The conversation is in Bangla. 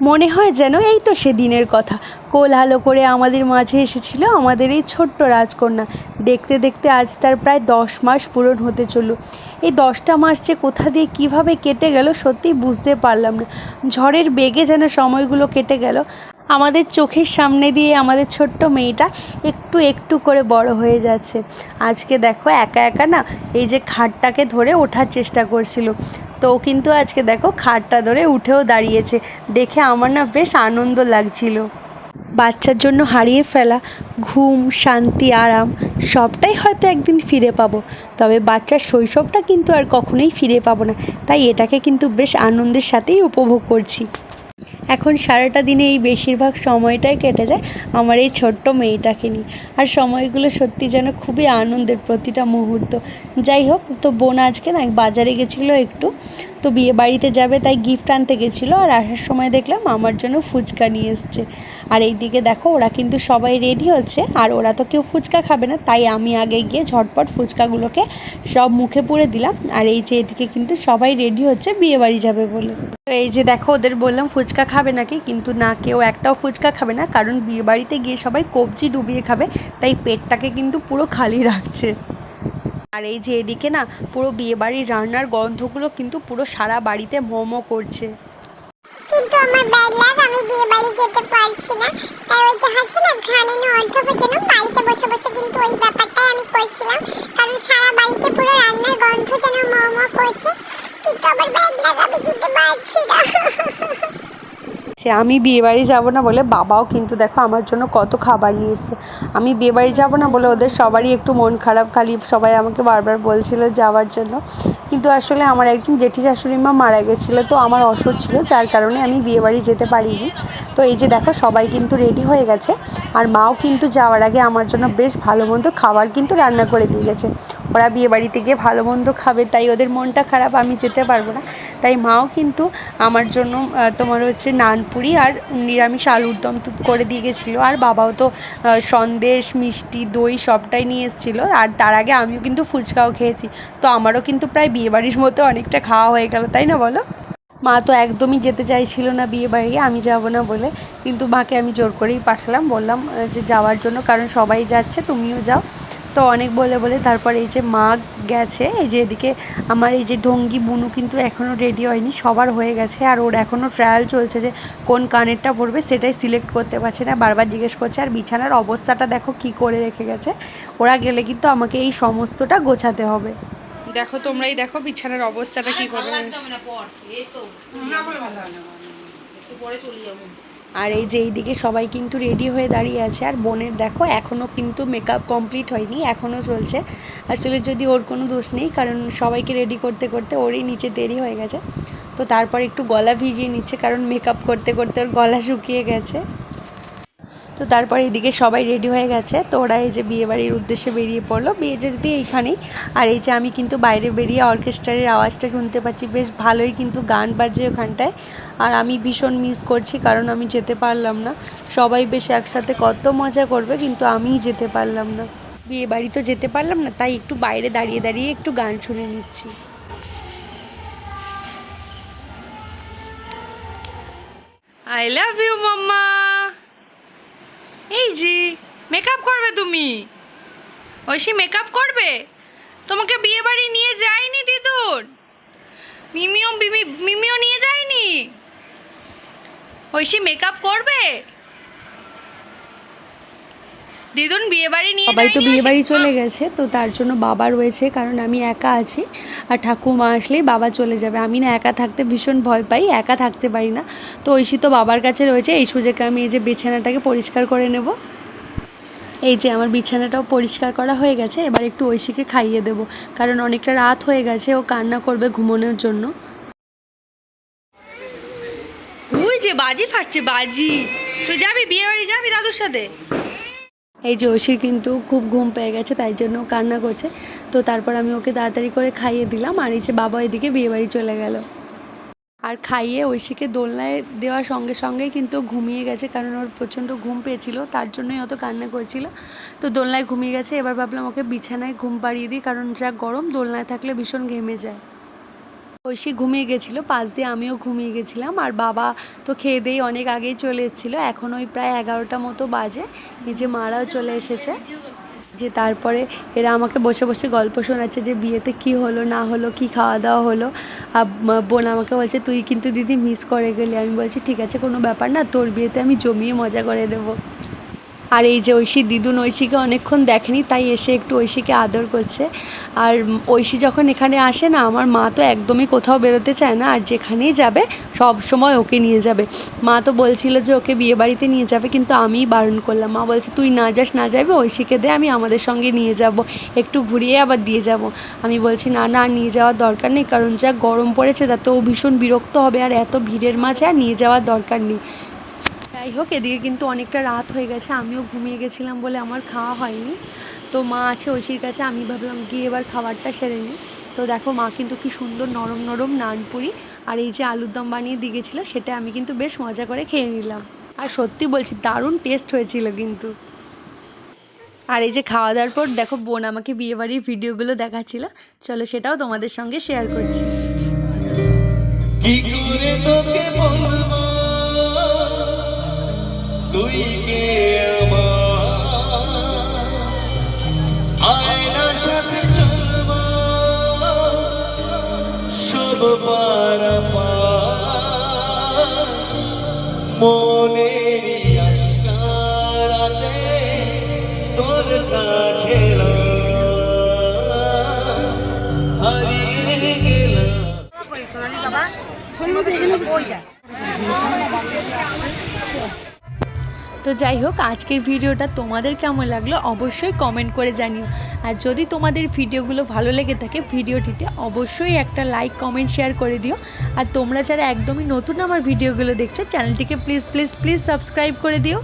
মনে হয় যেন এই তো সেদিনের কথা। কোল আলো করে আমাদের মাঝে এসেছিল আমাদের এই ছোট্ট রাজকন্যা। দেখতে দেখতে আজ তার প্রায় দশ মাস পূরণ হতে চলল। এই দশটা মাস যে কোথা দিয়ে কীভাবে কেটে গেল সত্যি বুঝতে পারলাম না। ঝড়ের বেগে যেন সময়গুলো কেটে গেল। আমাদের চোখের সামনে দিয়ে আমাদের ছোট্ট মেয়েটা একটু একটু করে বড় হয়ে যাচ্ছে। আজকে দেখো একা একা না এই যে খাটটাকে ধরে ওঠার চেষ্টা করছিল। তো কিন্তু আজকে দেখো খাটটা ধরে উঠেও দাঁড়িয়েছে। দেখে আমার না বেশ আনন্দ লাগছিল। বাচ্চার জন্য হারিয়ে ফেলা, ঘুম, শান্তি, আরাম, সবটাই হয়তো একদিন ফিরে পাবো। তবে বাচ্চার শৈশবটা কিন্তু আর কখনোই ফিরে পাবো না। তাই এটাকে কিন্তু বেশ আনন্দের সাথেই উপভোগ করছি। এখন সারাটা দিনে এই বেশিরভাগ সময়টাই কেটে যায় আমার এই ছোট্ট মেয়েটাকে নিয়ে। আর সময়গুলো সত্যি যেন খুবই আনন্দের প্রতিটা মুহূর্ত। যাই হোক, তো বোন আজকে না বাজারে গেছিল একটু। তো বিয়ে বাড়িতে যাবে, তাই গিফট আনতে গেছিল। আর আসার সময় দেখলাম আমার জন্য ফুচকা নিয়ে এসছে। আর এই দিকে দেখো, ওরা কিন্তু সবাই রেডি হচ্ছে। আর ওরা তো কেউ ফুচকা খাবে না, তাই আমি আগে গিয়ে ঝটপট ফুচকাগুলোকে সব মুখে পুরে দিলাম। আর এই যে এদিকে কিন্তু সবাই রেডি হচ্ছে, বিয়ে বাড়ি যাবে বলে। তো এই যে দেখো, ওদের বললাম ফুচকা খাবে নাকি, কিন্তু না, কেউ একটাও ফুচকা খাবে না, কারণ বিয়ে বাড়িতে গিয়ে সবাই কবজি ডুবিয়ে খাবে, তাই পেটটাকে কিন্তু পুরো খালি রাখছে। আর এই যে এদিকে না, পুরো বিয়ে বাড়ির রান্নার গন্ধগুলো কিন্তু পুরো সারা বাড়িতে মোমো করছে। কিন্তু আমার ব্যাড লাগ আমি বিয়ে বাড়ি যেতে পারছি না, তাই ওই যে আছে না, ঘানে না অর্ধ যেন বাড়িতে বসে বসে কিন্তু ওই ব্যাপারটাই আমি করছিলাম কারণ সারা বাড়িতে পুরো রান্নার গন্ধ যেন ম করছে কিন্তু আমার ব্যাড লাগ আমি যেতে পারছি না সে আমি বিয়ে বাড়ি যাব না বলে বাবাও কিন্তু দেখো আমার জন্য কত খাবার নিয়ে এসছে। আমি বিয়ে বাড়ি যাব না বলে ওদের সবারই একটু মন খারাপ। খালি সবাই আমাকে বারবার বলছিল যাওয়ার জন্য। কিন্তু আসলে আমার একজন জেঠি শাশুড়ি মা মারা গেছিল তো আমার অসুখ ছিল, যার কারণে আমি বিয়ে বাড়ি যেতে পারিনি। তো এই যে দেখো সবাই কিন্তু রেডি হয়ে গেছে। আর মাও কিন্তু যাওয়ার আগে আমার জন্য বেশ ভালো মন্দ খাবার কিন্তু রান্না করে দিয়ে গেছে। ওরা বিয়ে বাড়িতে গিয়ে ভালো মন্দ খাবে, তাই ওদের মনটা খারাপ, আমি যেতে পারব না। তাই মাও কিন্তু আমার জন্য তোমার হচ্ছে নানপুরি আর নিরামিষ আলুর দম তো করে দিয়ে গেছিল। আর বাবাও তো সন্দেশ, মিষ্টি, দই সবটাই নিয়ে এসেছিল। আর তার আগে আমিও কিন্তু ফুচকাও খেয়েছি। তো আমারও কিন্তু প্রায় বিয়েবাড়ির মতো অনেকটা খাওয়া হয়ে গেল, তাই না বলো? মা তো একদমই যেতে চাইছিল না বিয়ে বাড়ি আমি যাব না বলে। কিন্তু মাকে আমি জোর করেই পাঠালাম, বললাম যে যাওয়ার জন্য, কারণ সবাই যাচ্ছে, তুমিও যাও। তো অনেক বলে বলে তারপর এই যে মা গেছে এই যে এদিকে আমার এই যে ঢঙ্গি বুনু কিন্তু এখনও রেডি হয়নি সবার হয়ে গেছে আর ওর এখনও ট্রায়াল চলছে যে কোন কানেরটা পরবে সেটাই সিলেক্ট করতে পারছে না বারবার জিজ্ঞেস করছে আর বিছানার অবস্থাটা দেখো কি করে রেখে গেছে ওরা গেলে কিন্তু আমাকে এই সমস্তটা গোছাতে হবে। দেখো তোমরাই দেখো বিছানার অবস্থাটা কি করে আর এই যে এইদিকে সবাই কিন্তু রেডি হয়ে দাঁড়িয়ে আছে। আর বোনের দেখো এখনও কিন্তু মেকআপ কমপ্লিট হয়নি এখনও চলছে। আসলে যদি ওর কোনো দোষ নেই, কারণ সবাইকে রেডি করতে করতে ওরই নিচে দেরি হয়ে গেছে। তো তারপর একটু গলা ভিজিয়ে নিচ্ছে, কারণ মেকআপ করতে করতে ওর গলা শুকিয়ে গেছে। তো তারপর এদিকে সবাই রেডি হয়ে গেছে। তো ওরা এই যে বিয়ে বাড়ির উদ্দেশ্যে বেরিয়ে পড়ল। বিয়ে যদি এইখানেই, আর এই যে আমি কিন্তু বাইরে বেরিয়ে অর্কেস্ট্রারের আওয়াজটা শুনতে পাচ্ছি, বেশ ভালোই কিন্তু গান বাজে ওখানটায়। আর আমি ভীষণ মিস করছি, কারণ আমি যেতে পারলাম না। সবাই বেশ একসাথে কত মজা করবে, কিন্তু আমিই যেতে পারলাম না। বিয়ে বাড়ি তো যেতে পারলাম না, তাই একটু বাইরে দাঁড়িয়ে দাঁড়িয়ে একটু গান শুনে নিচ্ছি। আই লাভ ইউ মাম্মা যে মেকআপ করবে তুমি। ঐশী মেকআপ করবে? তোমাকে বিয়ে বাড়ি নিয়ে যায়নি দিদুন? মিমিও মিমি মিমিও নিয়ে যায়নি? ঐশী মেকআপ করবে? দিদুন বিয়ে বাড়ি নিয়ে সবাই তো বিয়ে বাড়ি চলে গেছে তো তার জন্য বাবা রয়েছে কারণ আমি একা আছি। আর ঠাকুমা আসলেই বাবা চলে যাবে। আমি না একা থাকতে ভীষণ ভয় পাই একা থাকতে পারি না। তো ঐশী তো বাবার কাছে রয়েছে এই সুযোগে আমি এই যে বিছানাটাকে পরিষ্কার করে নেব। এই যে আমার বিছানাটাও পরিষ্কার করা হয়ে গেছে এবার একটু ঐশীকে খাইয়ে দেবো। কারণ অনেকটা রাত হয়ে গেছে ও কান্না করবে ঘুমানোর জন্য। ওই যে বাজি ফাটছে বাজি। তুই যাবি বিয়ে বাড়ি যাবি দাদুর সাথে? এই যে ঐশীর কিন্তু খুব ঘুম পেয়ে গেছে তাই জন্য কান্না করছে। তো তারপর আমি ওকে তাড়াতাড়ি করে খাইয়ে দিলাম আর এই যে বাবা এদিকে বিয়ে বাড়ি চলে গেল। আর খাইয়ে ঐশীকে দোলনায় দেওয়ার সঙ্গে সঙ্গেই কিন্তু ঘুমিয়ে গেছে, কারণ ওর প্রচণ্ড ঘুম পেয়েছিল, তার জন্যই অত কান্না করছিল। তো দোলনায় ঘুমিয়ে গেছে, এবার ভাবলাম ওকে বিছানায় ঘুম পাড়িয়ে দিই, কারণ যা গরম দোলনায় থাকলে ভীষণ ঘেমে যায়। ঐশী ঘুমিয়ে গেছিল, পাশ দিয়ে আমিও ঘুমিয়ে গেছিলাম, আর বাবা তো খেয়ে দিয়ে অনেক আগেই চলে এসেছিল, এখন ওই প্রায় এগারোটা মতো বাজে যে মারাও চলে এসেছে। যে তারপরে এরা আমাকে বসে বসে গল্প শোনাচ্ছে যে বিয়েতে কি হলো, না হলো, কি খাওয়া দাওয়া হলো আর বোন আমাকে বলছে, তুই কিন্তু দিদি মিস করে গেলি। আমি বলছি, ঠিক আছে, কোনো ব্যাপার না, তোর বিয়েতে আমি জমিয়ে মজা করে দেবো। আর এই যে ঐশী দিদুন ঐশীকে অনেকক্ষণ দেখেনি, তাই এসে একটু ঐশীকে আদর করছে। আর ঐশী যখন এখানে আসে না, আমার মা তো একদমই কোথাও বেরোতে চায় না, আর যেখানেই যাবে সব সময় ওকে নিয়ে যাবে। মা তো বলছিল যে ওকে বিয়ে বাড়িতে নিয়ে যাবে, কিন্তু আমিই বারণ করলাম। মা বলছে, তুই না যাস, না যাবে, ঐশীকে দে, আমি আমাদের সঙ্গে নিয়ে যাব। একটু ঘুরিয়ে আবার দিয়ে যাব। আমি বলছি, না না, নিয়ে যাওয়ার দরকার নেই, কারণ যা গরম পড়েছে তাতে ও ভীষণ বিরক্ত হবে, আর এত ভিড়ের মাঝে আর নিয়ে যাওয়ার দরকার নেই। যাই হোক, এদিকে কিন্তু অনেকটা রাত হয়ে গেছে। আমিও ঘুমিয়ে গেছিলাম বলে আমার খাওয়া হয়নি। তো মা আছে ঐশীর কাছে, আমি ভাবলাম গিয়ে এবার খাবারটা সেরে নিই। তো দেখো, মা কিন্তু কি সুন্দর নরম নরম নানপুরি আর এই যে আলুর দম বানিয়ে দিয়ে গেছিল, সেটা আমি কিন্তু বেশ মজা করে খেয়ে নিলাম। আর সত্যি বলছি, দারুণ টেস্ট হয়েছিল কিন্তু। আর এই যে খাওয়া দাওয়ার পর দেখো, বোন আমাকে বিয়েবাড়ির ভিডিওগুলো দেখাচ্ছিল। চলো সেটাও তোমাদের সঙ্গে শেয়ার করছি। কি করে তোকে বলব? তুই কে আয়নার সাথে চলবো সব পারা মনেরই আশকারাতে তোর কাছে হারিয়ে গেলাম। তো যাই হোক, আজকের ভিডিওটা তোমাদের কেমন লাগল অবশ্যই কমেন্ট করে জানিও। আর যদি তোমাদের ভিডিওগুলো ভালো লেগে থাকে, ভিডিওটিতে অবশ্যই একটা লাইক কমেন্ট শেয়ার করে দিও। আর তোমরা যারা একদমই নতুন আমার ভিডিওগুলো দেখছ চ্যানেলটিকে প্লিজ প্লিজ প্লিজ সাবস্ক্রাইব করে দিও।